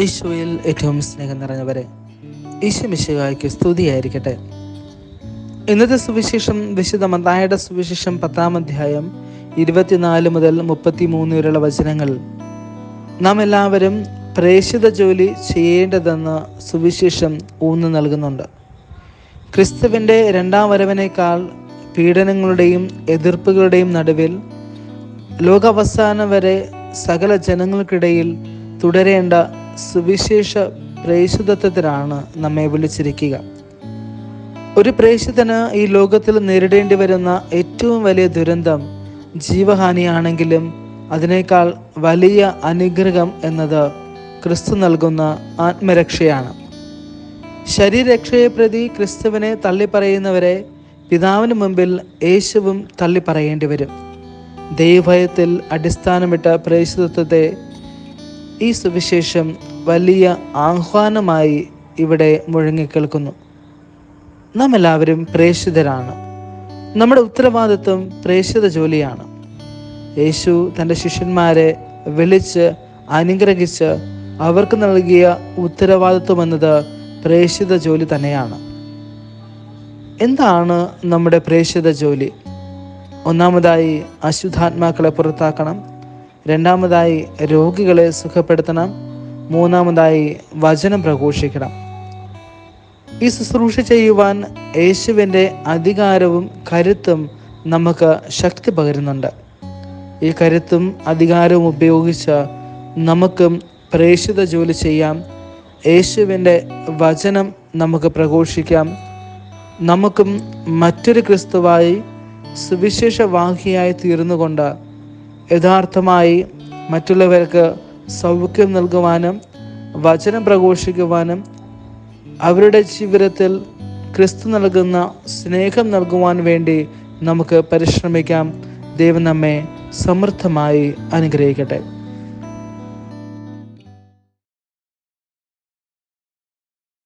ഈശോയിൽ ഏറ്റവും സ്നേഹം നിറഞ്ഞവരെ ഈശമിശികായ്ക്ക് സ്തുതിയായിരിക്കട്ടെ. ഇന്നത്തെ സുവിശേഷം വിശുദ്ധ മന്ദായുടെ സുവിശേഷം പത്താം അധ്യായം ഇരുപത്തിനാല് മുതൽ മുപ്പത്തിമൂന്ന് വരെയുള്ള വചനങ്ങൾ. നാം എല്ലാവരും പ്രേഷിത ജോലി ചെയ്യേണ്ടതെന്ന് സുവിശേഷം ഊന്നു നൽകുന്നുണ്ട്. ക്രിസ്തുവിന്റെ രണ്ടാം വരവിനേക്കാൾ പീഡനങ്ങളുടെയും എതിർപ്പുകളുടെയും നടുവിൽ ലോകാവസാനം വരെ സകല ജനങ്ങൾക്കിടയിൽ തുടരേണ്ട സുവിശേഷ പ്രേഷിതത്വത്തിനാണ് നമ്മെ വിളിച്ചിരിക്കുക. ഒരു പ്രേഷിതന് ഈ ലോകത്തിൽ നേരിടേണ്ടി വരുന്ന ഏറ്റവും വലിയ ദുരന്തം ജീവഹാനിയാണെങ്കിലും അതിനേക്കാൾ വലിയ അനുഗ്രഹം എന്നത് ക്രിസ്തു നൽകുന്ന ആത്മരക്ഷയാണ്. ശരീരക്ഷയെ പ്രതി ക്രിസ്തുവിനെ തള്ളിപ്പറയുന്നവരെ പിതാവിന് മുമ്പിൽ യേശുവും തള്ളിപ്പറയേണ്ടി വരും. ദൈവഭയത്തിൽ അടിസ്ഥാനമിട്ട പ്രേഷിതത്വത്തെ ഈ സുവിശേഷം വലിയ ആഹ്വാനമായി ഇവിടെ മുഴങ്ങിക്കേൾക്കുന്നു. നാം എല്ലാവരും പ്രേഷിതരാണ് നമ്മുടെ ഉത്തരവാദിത്വം പ്രേഷിത ജോലിയാണ്. യേശു തന്റെ ശിഷ്യന്മാരെ വിളിച്ച് അനുഗ്രഹിച്ച് അവർക്ക് നൽകിയ ഉത്തരവാദിത്വം എന്നത് പ്രേഷിത ജോലി തന്നെയാണ്. എന്താണ് നമ്മുടെ പ്രേഷിത ജോലി? ഒന്നാമതായി അശുദ്ധാത്മാക്കളെ പുറത്താക്കണം. രണ്ടാമതായി രോഗികളെ സുഖപ്പെടുത്തണം. മൂന്നാമതായി വചനം പ്രഘോഷിക്കണം. ഈ ശുശ്രൂഷ ചെയ്യുവാൻ യേശുവിന്റെ അധികാരവും കരുത്തും നമുക്ക് ശക്തി പകരുന്നുണ്ട്. ഈ കരുത്തും അധികാരവും ഉപയോഗിച്ച് നമുക്കും പ്രേക്ഷിത ജോലി ചെയ്യാം. യേശുവിന്റെ വചനം നമുക്ക് പ്രഘോഷിക്കാം. നമുക്കും മറ്റൊരു ക്രിസ്തുവായി സുവിശേഷവാഹിയായി തീർന്നുകൊണ്ട് യഥാർത്ഥമായി മറ്റുള്ളവർക്ക് സൗഖ്യം നൽകുവാനും വചനം പ്രഘോഷിക്കുവാനും അവരുടെ ജീവിതത്തിൽ ക്രിസ്തു നൽകുന്ന സ്നേഹം നൽകുവാൻ വേണ്ടി നമുക്ക് പരിശ്രമിക്കാം. ദൈവം നമ്മെ സമൃദ്ധമായി അനുഗ്രഹിക്കട്ടെ.